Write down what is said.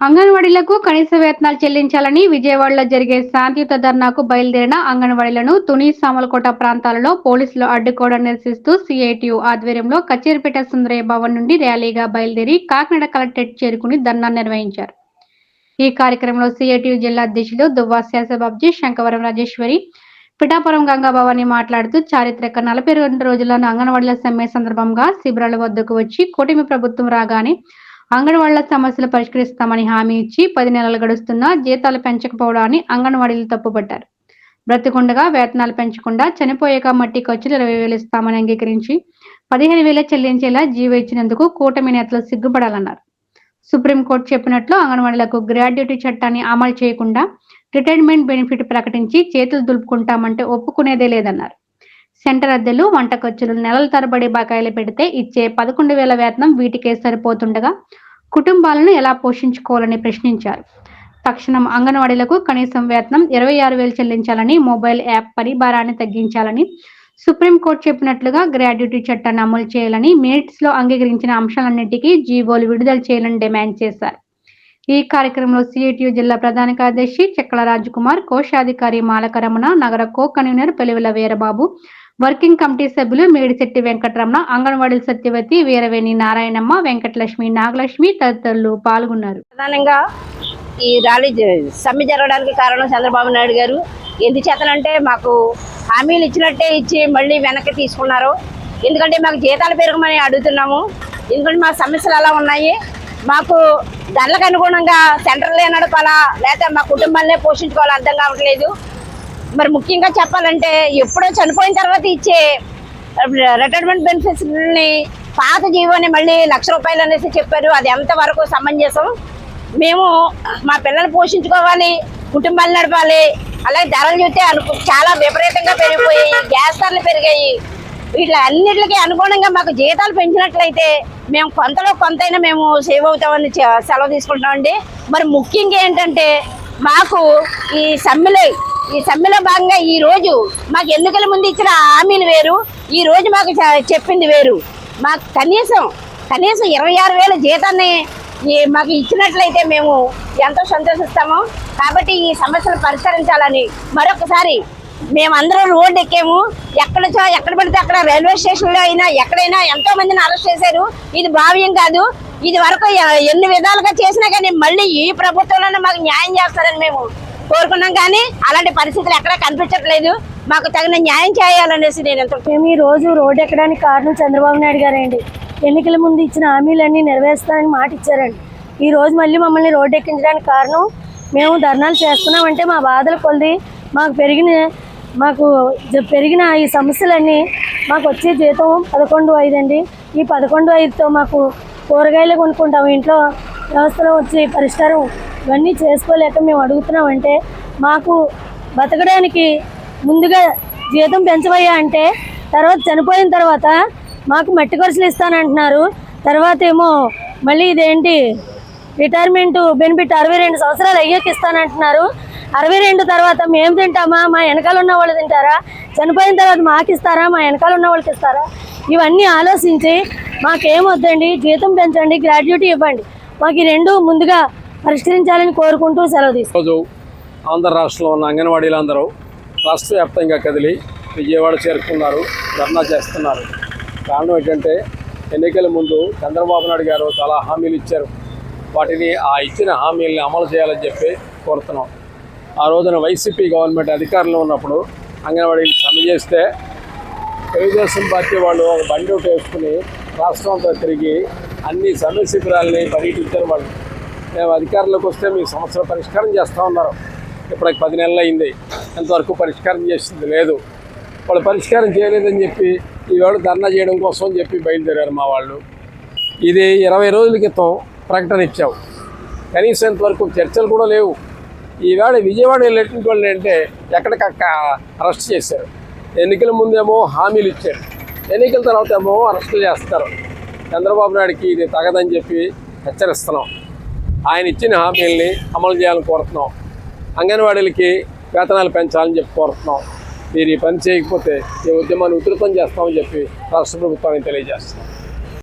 అంగన్వాడీలకు కనీస వేతనాలు చెల్లించాలని విజయవాడలో జరిగే శాంతియుత ధర్నాకు బయలుదేరిన అంగన్వాడీలను తుని సామలకోట ప్రాంతాలలో పోలీసులు అడ్డుకోవడం నిరసిస్తూ సిఐటియు ఆధ్వర్యంలో కచేరిపేట సుందరయ్య భవన్ నుండి ర్యాలీగా బయలుదేరి కాకినాడ కలెక్టరేట్ చేరుకుని ధర్నా నిర్వహించారు. ఈ కార్యక్రమంలో సిఐటియు జిల్లా అధ్యక్షులు దువ్వా శాసబాబ్జీ శంకవరం రాజేశ్వరి పిఠాపురం గంగాభవాని మాట్లాడుతూ చారిత్రక నలభై రెండు రోజులను అంగన్వాడీల సమ్మె సందర్భంగా శిబిరాల వద్దకు వచ్చి కూటమి ప్రభుత్వం రాగానే అంగన్వాడీల సమస్యలు పరిష్కరిస్తామని హామీ ఇచ్చి పది నెలలు గడుస్తున్నా జీతాలు పెంచకపోవడాన్ని అంగన్వాడీలు తప్పుపట్టారు. బ్రతికుండగా వేతనాలు పెంచకుండా చనిపోయాక మట్టి ఖర్చులు ఇరవై వేలు ఇస్తామని అంగీకరించి పదిహేను వేలే చెల్లించేలా జీవో ఇచ్చినందుకు కూటమి నేతలు సిగ్గుపడాలన్నారు. సుప్రీంకోర్టు చెప్పినట్లు అంగన్వాడీలకు గ్రాడ్యుటీ చట్టాన్ని అమలు చేయకుండా రిటైర్మెంట్ బెనిఫిట్ ప్రకటించి చేతులు దులుపుకుంటామంటే ఒప్పుకునేదే లేదన్నారు. సెంటర్ అద్దెలు వంట ఖర్చులు నెలల తరబడి బకాయిలు పెడితే ఇచ్చే పదకొండు వేల వేతనం వీటికే సరిపోతుండగా కుటుంబాలను ఎలా పోషించుకోవాలని ప్రశ్నించారు. తక్షణం అంగన్వాడీలకు కనీసం వేతనం ఇరవై ఆరు వేలు చెల్లించాలని మొబైల్ యాప్ పరిభారాన్ని తగ్గించాలని సుప్రీంకోర్టు చెప్పినట్లుగా గ్రాడ్యుటీ చట్టాన్ని అమలు చేయాలని మినిట్స్లో అంగీకరించిన అంశాలన్నిటికీ జీవోలు విడుదల చేయాలని డిమాండ్ చేశారు. ఈ కార్యక్రమంలో సిఐటియు జిల్లా ప్రధాన కార్యదర్శి చెక్కల రాజ్కుమార్ కోశాధికారి మాలకరమణ నగర co convener Pelivila Veerababu working committee సభ్యులు మేడిశెట్టి వెంకటరమణ అంగన్వాడీ సత్యవతి వీరవేణి నారాయణమ్మ వెంకటలక్ష్మి నాగలక్ష్మి తదితరులు పాల్గొన్నారు. ప్రధానంగా ఈ ర్యాలీ జ- సమ్మె జరగడానికి కారణం చంద్రబాబు నాయుడు గారు. ఎందుచేతనంటే మాకు హామీలు ఇచ్చినట్టే ఇచ్చి మళ్ళీ వెనక్కి తీసుకున్నారు. ఎందుకంటే మాకు జీతాలు పెరగమని అడుగుతున్నాము. ఎందుకంటే మా సమస్యలు అలా ఉన్నాయి. మాకు ధరలకు అనుగుణంగా సెంటర్లే నడపాలా లేకపోతే మా కుటుంబాలనే పోషించుకోవాలా అర్థం కావట్లేదు. మరి ముఖ్యంగా చెప్పాలంటే ఎప్పుడో చనిపోయిన తర్వాత ఇచ్చే రిటైర్మెంట్ బెనిఫిట్స్ని పాత జీవోని మళ్ళీ లక్ష రూపాయలు అనేసి చెప్పారు. అది ఎంతవరకు సమంజసం? మేము మా పిల్లల్ని పోషించుకోవాలి కుటుంబాలు నడపాలి అలాగే ధరలు చూస్తే అను చాలా విపరీతంగా పెరిగిపోయాయి గ్యాస్ ధరలు పెరిగాయి. వీటి అన్నిటికీ అనుగుణంగా మాకు జీతాలు పెంచినట్లయితే మేము కొంతలో కొంతైనా మేము సేవ్ అవుతామని సెలవు తీసుకుంటామండి మరి ముఖ్యంగా ఏంటంటే మాకు ఈ సమ్మెలో ఈ సమ్మెలో భాగంగా ఈ రోజు మాకు ఎన్నికల ముందు ఇచ్చిన హామీలు వేరు ఈ రోజు మాకు చెప్పింది వేరు. మాకు కనీసం కనీసం ఇరవై ఆరు వేల జీతాన్ని ఈ మాకు ఇచ్చినట్లయితే మేము ఎంతో సంతోషిస్తాము. కాబట్టి ఈ సమస్యలు పరిష్కరించాలని మరొకసారి మేమందరం రోడ్డు ఎక్కాము. ఎక్కడ చో- ఎక్కడ పడితే అక్కడ రైల్వే స్టేషన్లో అయినా ఎక్కడైనా ఎంతో మందిని అరెస్ట్ చేశారు. ఇది భావ్యం కాదు. ఇది వరకు ఎన్ని విధాలుగా చేసినా కానీ మళ్ళీ ఈ ప్రభుత్వంలోనే మాకు న్యాయం చేస్తారని మేము కోరుకున్నాం కానీ అలాంటి పరిస్థితులు ఎక్కడ కనిపించట్లేదు. మాకు తగిన న్యాయం చేయాలనేసి నేను ఎంత మేము ఈ రోజు రోడ్డు ఎక్కడానికి కారణం చంద్రబాబు నాయుడు గారండి. ఎన్నికల ముందు ఇచ్చిన హామీలన్నీ నెరవేరుస్తానని మాట ఇచ్చారండి. ఈ రోజు మళ్ళీ మమ్మల్ని రోడ్డు ఎక్కించడానికి కారణం మేము ధర్నాలు చేస్తున్నామంటే మా బాధలు కొలిది మాకు పెరిగిన మాకు పెరిగిన ఈ సమస్యలన్నీ మాకు వచ్చే జీతం పదకొండు ఐదు అండి ఈ పదకొండు ఐదుతో మాకు కూరగాయలు కొనుక్కుంటాం ఇంట్లో వ్యవస్థలో వచ్చే పరిష్కారం ఇవన్నీ చేసుకోలేక మేము అడుగుతున్నాం అంటే మాకు బతకడానికి ముందుగా జీతం పెంచవయ్యా అంటే తర్వాత చనిపోయిన తర్వాత మాకు మట్టి ఖర్చులు ఇస్తానంటున్నారు. తర్వాత ఏమో మళ్ళీ ఇదేంటి రిటైర్మెంట్ బెనిఫిట్ అరవై రెండు సంవత్సరాలు అయ్యాక ఇస్తానంటున్నారు. అరవై రెండు తర్వాత మేము తింటామా? మా వెనకాల ఉన్న వాళ్ళు తింటారా? చనిపోయిన తర్వాత మాకు ఇస్తారా? మా వెనకాల ఉన్న వాళ్ళకి ఇస్తారా? ఇవన్నీ ఆలోచించి మాకేం వద్దండి? జీతం పెంచండి గ్రాడ్యుటీ ఇవ్వండి. మాకు ఈ రెండు ముందుగా పరిష్కరించాలని కోరుకుంటూ సెలవు తీసుకుంటాం ఆంధ్ర రాష్ట్రంలో ఉన్న అంగన్వాడీలందరూ రాష్ట్ర వ్యాప్తంగా కదిలి విజయవాడ చేరుకున్నారు ధర్నా చేస్తున్నారు. కారణం ఏంటంటే ఎన్నికల ముందు చంద్రబాబు నాయుడు గారు చాలా హామీలు ఇచ్చారు. వాటిని ఆ ఇచ్చిన హామీల్ని అమలు చేయాలని చెప్పి కోరుతున్నాం. ఆ రోజున వైసీపీ గవర్నమెంట్ అధికారంలో ఉన్నప్పుడు అంగన్వాడీలు సమ్మె చేస్తే తెలుగుదేశం పార్టీ వాళ్ళు ఒక బండి ఒకటి వేసుకుని రాష్ట్రం అంతా తిరిగి అన్ని సమ్మె శిబిరాలని పర్యటించారు వాళ్ళు. మేము అధికారంలోకి వస్తే మీ సమస్యల పరిష్కారం చేస్తూ ఉన్నారు. ఇప్పటికి పది నెలలు అయింది. ఎంతవరకు పరిష్కారం చేసింది లేదు. వాళ్ళు పరిష్కారం చేయలేదని చెప్పి ఈవేళ ధర్నా చేయడం కోసం అని చెప్పి బయలుదేరారు మా వాళ్ళు. ఇది ఇరవై రోజుల క్రితం ప్రకటన ఇచ్చావు కనీసం ఇంతవరకు చర్చలు కూడా లేవు. ఈవేళ విజయవాడ వెళ్ళేటువంటి వాళ్ళు అంటే ఎక్కడికక్క అరెస్ట్ చేశారు. ఎన్నికల ముందేమో హామీలు ఇచ్చారు. ఎన్నికల తర్వాత ఏమో అరెస్టులు చేస్తారు. చంద్రబాబు నాయుడుకి ఇది తగదని చెప్పి హెచ్చరిస్తున్నాం. ఆయన ఇచ్చిన హామీల్ని అమలు చేయాలని కోరుతున్నాం. అంగన్వాడీలకి వేతనాలు పెంచాలని చెప్పి కోరుతున్నాం. మీరు ఈ పని చేయకపోతే ఈ ఉద్యమాన్ని ఉధృతం చేస్తామని చెప్పి రాష్ట్ర ప్రభుత్వానికి తెలియజేస్తున్నాం.